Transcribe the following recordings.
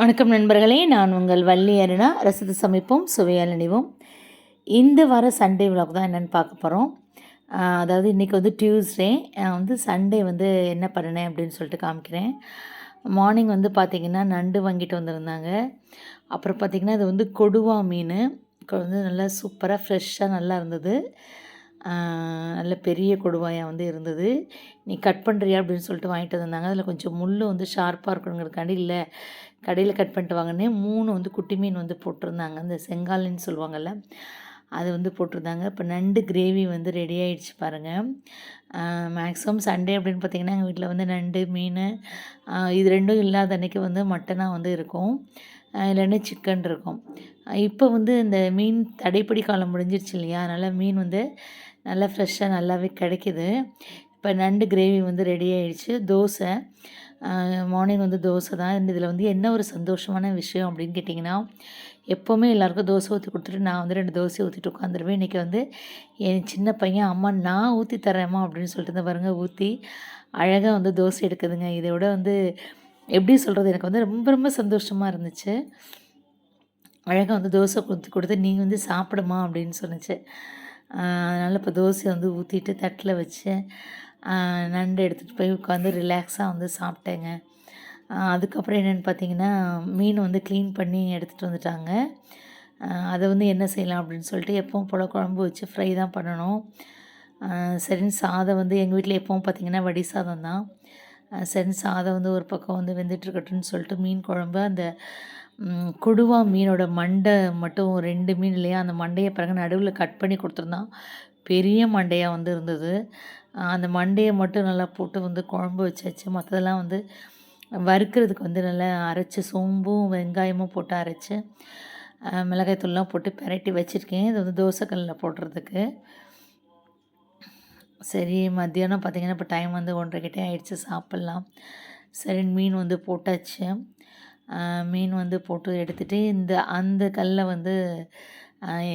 வணக்கம் நண்பர்களே நான் உங்கள் வள்ளி அருணா. ரசித்து சமைப்போம் சுவையால் நினைவோம். இந்த வார சண்டே விலாக் தான் என்னென்னு பார்க்க போகிறோம் அதாவது இன்றைக்கி வந்து டியூஸ்டே நான் வந்து சண்டே வந்து என்ன பண்ணினேன் அப்படின்னு சொல்லிட்டு காமிக்கிறேன். மார்னிங் வந்து பார்த்திங்கன்னா நண்டு வாங்கிட்டு வந்திருந்தாங்க. அப்புறம் பார்த்திங்கன்னா இது வந்து கொடுவா மீன். வந்து நல்லா சூப்பராக ஃப்ரெஷ்ஷாக நல்லா இருந்தது. நல்ல பெரிய கொடுவாயாக வந்து இருந்தது. நீ கட் பண்ணுறியா அப்படின்னு சொல்லிட்டு வாங்கிட்டு வந்தாங்க அதில் கொஞ்சம் முள் வந்து ஷார்ப்பாக இருக்கணுங்கிறதுக்காண்டி இல்லை. கடையில் கட் பண்ணிட்டு வாங்கினே மூணு வந்து குட்டி மீன் வந்து போட்டிருந்தாங்க. அந்த செங்காலின்னு சொல்லுவாங்கள்ல அது வந்து போட்டிருந்தாங்க. இப்போ நண்டு கிரேவி வந்து ரெடி ஆகிடுச்சு பாருங்கள் மேக்ஸிமம் சண்டே அப்படின்னு பார்த்தீங்கன்னா எங்கள் வீட்டில் வந்து நண்டு மீன் இது ரெண்டும் இல்லாத அன்னைக்கு வந்து மட்டனாக வந்து இருக்கும். இல்லைன்னா சிக்கன் இருக்கும். இப்போ வந்து இந்த மீன் தடைப்படி காலம் முடிஞ்சிருச்சு இல்லையா? அதனால் மீன் வந்து நல்லா ஃப்ரெஷ்ஷாக நல்லாவே கிடைக்கிது. இப்போ நண்டு கிரேவி வந்து ரெடி ஆயிடுச்சு. தோசை. மார்னிங் வந்து தோசை தான். இதில் வந்து என்ன ஒரு சந்தோஷமான விஷயம் அப்படின்னு கேட்டிங்கன்னா எப்போவுமே எல்லாருக்கும் தோசை ஊற்றி கொடுத்துட்டு நான் வந்து ரெண்டு தோசை ஊற்றிட்டு உட்காந்துருவேன். இன்றைக்கி வந்து என் சின்ன பையன் அம்மா நான் ஊற்றி தரேம்மா அப்படின்னு சொல்லிட்டு இந்த பாருங்க ஊற்றி அழகாக வந்து தோசை எடுக்குதுங்க. இதை விட வந்து எப்படி சொல்கிறது எனக்கு வந்து ரொம்ப ரொம்ப சந்தோஷமாக இருந்துச்சு. அழகாக வந்து தோசை ஊற்றி கொடுத்து நீ வந்து சாப்பிடுமா அப்படின்னு சொன்னுச்சு. அதனால் இப்போ தோசை வந்து ஊற்றிட்டு தட்டில் வச்சு நண்டு எடுத்துகிட்டு போய் உட்காந்து ரிலாக்ஸாக வந்து சாப்பிட்டேங்க. அதுக்கப்புறம் என்னென்னு பார்த்தீங்கன்னா மீன் வந்து க்ளீன் பண்ணி எடுத்துகிட்டு வந்துட்டாங்க. அதை வந்து என்ன செய்யலாம் அப்படின்னு சொல்லிட்டு எப்பவும் போல் குழம்பு வச்சு ஃப்ரை தான் பண்ணணும். சரின்னு சாதம் வந்து எங்கள் வீட்டில் எப்பவும் பார்த்தீங்கன்னா வடி சாதம் தான் சரின்னு சாதம் வந்து ஒரு பக்கம் வந்து வெந்துட்டுருக்கட்டும்னு சொல்லிட்டு மீன் குழம்பு அந்த கொடுவா மீனோட மண்டை மட்டும் ரெண்டு மீன் இல்லையா? அந்த மண்டையை பிறகு நடுவில் கட் பண்ணி கொடுத்துருந்தான் பெரிய மண்டையாக வந்து இருந்தது. அந்த மண்டையை மட்டும் நல்லா போட்டு வந்து குழம்பு வச்சாச்சு. மற்றதெல்லாம் வந்து வறுக்கிறதுக்கு வந்து நல்லா அரைச்சி சோம்பும் வெங்காயமும் போட்டு அரைச்சி மிளகாய் மிளகாய்த்தூள்லாம் போட்டு பிரட்டி வச்சுருக்கேன். இது வந்து தோசைக்கல்லில் போடுறதுக்கு. சரி மத்தியானம் பார்த்திங்கன்னா இப்போ டைம் வந்து ஒன்றரை கிட்டே ஆயிடுச்சு சாப்பிட்லாம். சரி மீன் வந்து போட்டாச்சு. மீன் வந்து போட்டு எடுத்துகிட்டு இந்த அந்த கல்லில் வந்து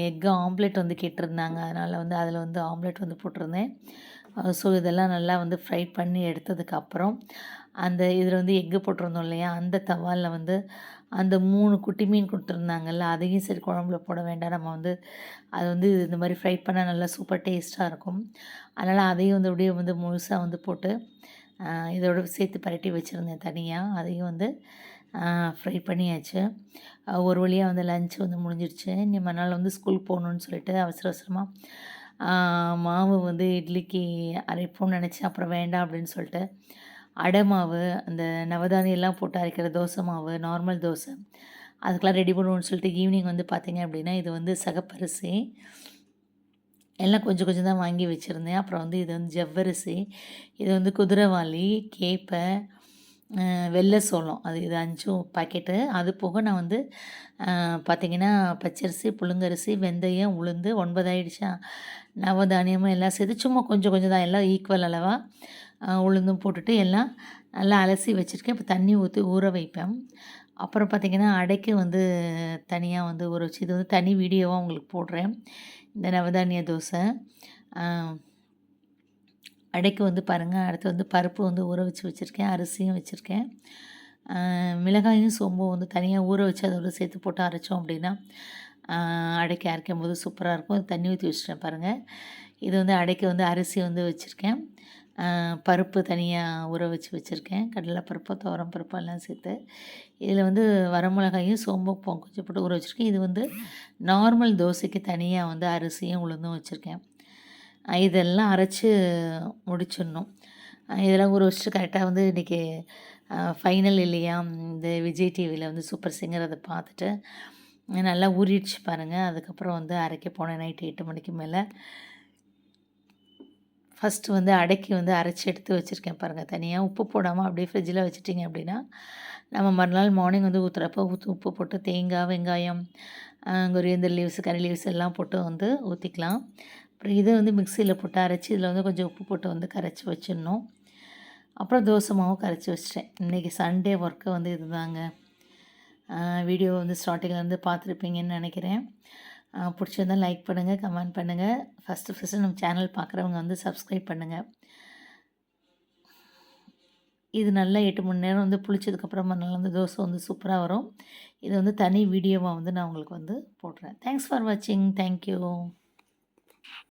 எக்கு ஆம்லெட் வந்து கேட்டிருந்தாங்க. அதனால் வந்து அதில் வந்து ஆம்லெட் வந்து போட்டிருந்தேன். ஸோ இதெல்லாம் நல்லா வந்து ஃப்ரை பண்ணி எடுத்ததுக்கப்புறம் அந்த இதில் வந்து எக்கு போட்டிருந்தோம் இல்லையா? அந்த தவாலில் வந்து அந்த மூணு குட்டி மீன் கொடுத்துருந்தாங்கல்ல அதையும் சரி குழம்புல போட வேண்டாம். நம்ம வந்து அது வந்து இந்த மாதிரி ஃப்ரை பண்ணால் நல்லா சூப்பர் டேஸ்ட்டாக இருக்கும். அதனால் அதையும் வந்து அப்படியே வந்து முழுசாக வந்து போட்டு இதோடு சேர்த்து பரட்டி வச்சுருந்தேன் தனியாக அதையும் வந்து ஃப்ரை பண்ணியாச்சு. ஒரு வழியாக வந்து லஞ்ச் வந்து முடிஞ்சிடுச்சு இனி மறுநாள் வந்து ஸ்கூல் போகணுன்னு சொல்லிட்டு அவசர அவசரமாக மாவு வந்து இட்லிக்கு அரைப்போம்னு நினச்சி அப்புறம் வேண்டாம் அப்படின்னு சொல்லிட்டு அடை மாவு அந்த நவதானியெல்லாம் போட்டு அரைக்கிற தோசை மாவு நார்மல் தோசை அதுக்கெலாம் ரெடி பண்ணுவோன்னு சொல்லிட்டு ஈவினிங் வந்து பார்த்தீங்க அப்படின்னா இது வந்து சகப்பரிசி. எல்லாம் கொஞ்சம் கொஞ்சம் தான் வாங்கி வச்சுருந்தேன். அப்புறம் வந்து இது வந்து ஜவ்வரிசி இது வந்து குதிரைவாளி கேப்பை வெள்ளை சோளம். அது இது அஞ்சும் பாக்கெட்டு. அது போக நான் வந்து பார்த்திங்கன்னா பச்சரிசி புழுங்கரிசி வெந்தயம் உளுந்து ஒன்பதாயிடுச்சா? நவதானியமும் எல்லாம் சேர்த்து சும்மா கொஞ்சம் கொஞ்சம் தான். எல்லாம் ஈக்குவல் அளவாக உளுந்தும் போட்டுட்டு எல்லாம் நல்லா அலசி வச்சுருக்கேன். இப்போ தண்ணி ஊற்றி ஊற வைப்பேன். அப்புறம் பார்த்திங்கன்னா அடைக்கு வந்து தனியாக வந்து ஊற வச்சு இது வந்து தனி வீடியோவாக உங்களுக்கு போடுறேன். இந்த நவதானிய தோசை. அடைக்கு வந்து பாருங்கள் அடுத்து வந்து பருப்பு வந்து ஊற வச்சு வச்சுருக்கேன். அரிசியும் வச்சுருக்கேன். மிளகாயும் சோம்பும் வந்து தனியாக ஊற வச்சு அதோடு சேர்த்து போட்டு அரைச்சோம் அப்படின்னா அடைக்கு அரைக்கும் போது சூப்பராக இருக்கும். தண்ணி ஊற்றி வச்சுட்டேன் பாருங்கள் இது வந்து அடைக்கு வந்து அரிசி வந்து வச்சுருக்கேன். பருப்பு தனியாக ஊற வச்சு வச்சுருக்கேன். கடலைப்பருப்பு துவரம் பருப்பு எல்லாம் சேர்த்து. இதில் வந்து வரமிளகாயும் சோம்பும் பொ- கொஞ்சம் போட்டு ஊற வச்சுருக்கேன். இது வந்து நார்மல் தோசைக்கு தனியாக வந்து அரிசியும் உளுந்தும் வச்சுருக்கேன். இதெல்லாம் அரைச்சி முடிச்சிடணும். இதெல்லாம் ஊற வச்சுட்டு கரெக்டாக வந்து இன்றைக்கி ஃபைனல் இல்லையா? இந்த விஜய் டிவியில் வந்து சூப்பர் சிங்கர் அதை பார்த்துட்டு நல்லா ஊறிடுச்சு பாருங்கள் அதுக்கப்புறம் வந்து அரைக்க போனேன். நைட்டு எட்டு மணிக்கு மேலே. ஃபஸ்ட்டு வந்து அடைக்கி வந்து அரைச்சி எடுத்து வச்சுருக்கேன் பாருங்கள் தனியாக உப்பு போடாமல் அப்படியே ஃப்ரிட்ஜில் வச்சுட்டிங்க அப்படின்னா நம்ம மறுநாள் மார்னிங் வந்து ஊற்றுறப்ப ஊற்று உப்பு போட்டு தேங்காய் வெங்காயம் கொரியந்தர் லீவ்ஸ் கறி லீவ்ஸ் எல்லாம் போட்டு வந்து ஊற்றிக்கலாம் அப்புறம் இதை வந்து மிக்சியில் போட்டு அரைச்சி இதில் வந்து கொஞ்சம் உப்பு போட்டு வந்து கரைச்சி வச்சிடணும். அப்புறம் தோசை மாவும் கரைச்சி வச்சிட்டேன். இன்றைக்கி சண்டே ஒர்க்கு வந்து இதுதாங்க. வீடியோ வந்து ஸ்டார்டிங்லேருந்து பார்த்துருப்பீங்கன்னு நினைக்கிறேன். பிடிச்சிருந்தால் பிடிச்சிருந்தா லைக் பண்ணுங்கள் கமெண்ட் பண்ணுங்கள் ஃபஸ்ட்டு ஃபஸ்ட்டு நம்ம சேனல் பார்க்குறவங்க வந்து சப்ஸ்கிரைப் பண்ணுங்கள் இது நல்லா எட்டு மணி நேரம் வந்து புளிச்சதுக்கப்புறமா நல்லா வந்து தோசை வந்து சூப்பராக வரும். இது வந்து தனி வீடியோவாக வந்து நான் உங்களுக்கு வந்து போடுறேன். தேங்க்ஸ் ஃபார் வாட்சிங் தேங்க்யூ